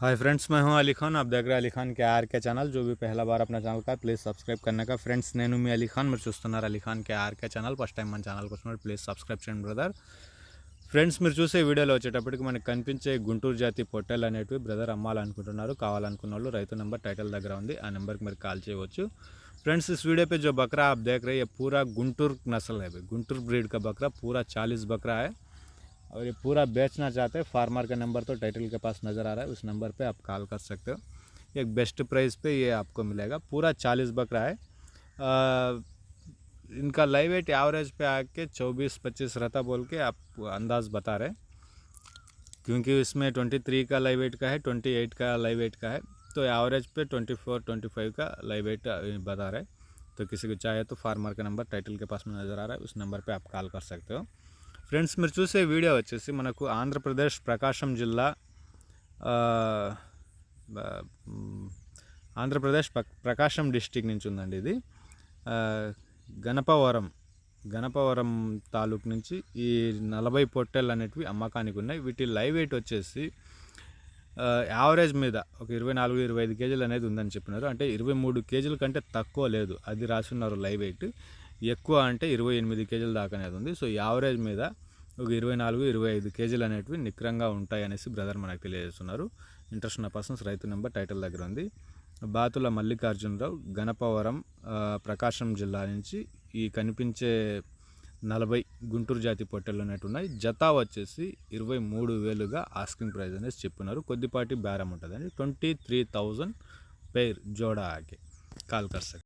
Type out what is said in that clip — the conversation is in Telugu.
हाय फ्रेंड्स मैं हूं अली खान आप देख रहे हैं अली खान के आर के ఛానల్ जो भी पहला बार अपना ఛానల్ का ప్లీజ్ సబ్స్క్రైబ్ करने का ఫ్రెండ్స్ నేను మీ అలీ ఖాన్ మీరు చూస్తున్నారు Ali Khan K RK channel first time మన ఛానల్కి వచ్చినప్పుడు ప్లీజ్ సబ్స్క్రైబ్ చేయండి బ్రదర్ ఫ్రెండ్స్ మీరు చూసే వీడియోలో వచ్చేటప్పటికి మనకి కనిపించే గుంటూరు జాతి పొట్టెలు అనేటివి బ్రదర్ అమ్మాలనుకుంటున్నారు కావాలనుకున్న వాళ్ళు రైతు నెంబర్ టైటిల్ దగ్గర ఉంది ఆ నెంబర్కి మీరు కాల్ చేయవచ్చు फ्रेंड्स इस वीडियो पे जो बकरा आप देख रहे हैं ये पूरा गुंटूर नस्ल है भाई गुंटूर ब्रीड का बकरा पूरा चालीस बकरा है और ये पूरा बेचना चाहते हैं। फार्मर का नंबर तो टाइटल के पास नज़र आ रहा है। उस नंबर पे आप कॉल कर सकते हो। एक बेस्ट प्राइस पे ये आपको मिलेगा। पूरा चालीस बकरा है। आ, इनका लाइव वेट एवरेज पे आके चौबीस पच्चीस रहता बोल के आप अंदाज़ बता रहे क्योंकि इसमें ट्वेंटी थ्री का लाइव वेट का है ट्वेंटी एट का लाइव वेट का है। तो एवरेज पे ट्वेंटी फोर ट्वेंटी फाइव का लाइव वेट बता रहे तो किसी को चाहे तो फार्मर का नंबर टाइटल के पास में नज़र आ रहा है। उस नंबर पर आप कॉल कर सकते हो। ఫ్రెండ్స్ మీరు చూసే వీడియో వచ్చేసి మనకు ఆంధ్రప్రదేశ్ ప్రకాశం జిల్లా ఆంధ్రప్రదేశ్ ప్రకాశం డిస్టిక్ నుంచి ఉందండి ఇది. గణపవరం గణపవరం తాలూకు నుంచి ఈ నలభై పొట్టెలు అనేటివి అమ్మకానికి ఉన్నాయి. వీటి లైవ్ వెయిట్ వచ్చేసి యావరేజ్ మీద ఒక ఇరవై నాలుగు ఇరవై ఐదు కేజీలు అనేది ఉందని చెప్పినారు. అంటే ఇరవై మూడు కేజీల కంటే తక్కువ లేదు. అది రాసున్నారు లైవ్ వెయిట్. ఎక్కువ అంటే ఇరవై ఎనిమిది కేజీల దాకా అనేది ఉంది. సో యావరేజ్ మీద ఒక ఇరవై నాలుగు ఇరవై ఐదు కేజీలు అనేటివి నిక్రంగా ఉంటాయి అనేసి బ్రదర్ మనకు తెలియజేస్తున్నారు. ఇంట్రెస్ట్ ఉన్న పర్సన్స్ రైతు నెంబర్ టైటిల్ దగ్గర ఉంది. బాతుల మల్లికార్జునరావు గణపవరం ప్రకాశం జిల్లా నుంచి ఈ కనిపించే నలభై గుంటూరు జాతి పొట్టెలు అనేవి ఉన్నాయి. జత వచ్చేసి ఇరవై మూడు వేలుగా ఆస్కింగ్ ప్రైస్ అనేసి చెప్పున్నారు కొద్దిపాటి బేరం ఉంటుందండి. ట్వంటీ త్రీ థౌజండ్ పేర్ జోడా ఆకే కాల్ కర్